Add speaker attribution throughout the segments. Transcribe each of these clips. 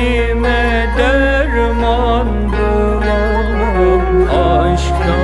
Speaker 1: Derdime derman bulamam. Aşktan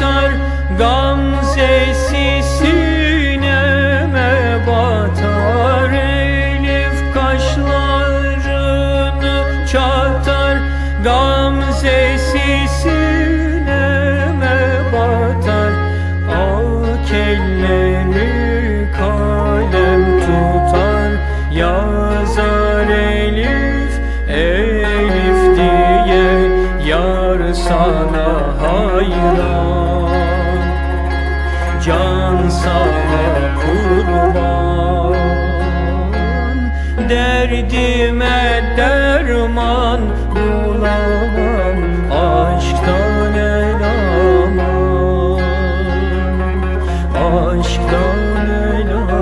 Speaker 1: çatar Gamzesi sineme batar. Elif kaşlarını çatar Gamzesi sana hayran. Can sana kurban. Derdime derman bulamam. Aşktan el aman Aşktan el aman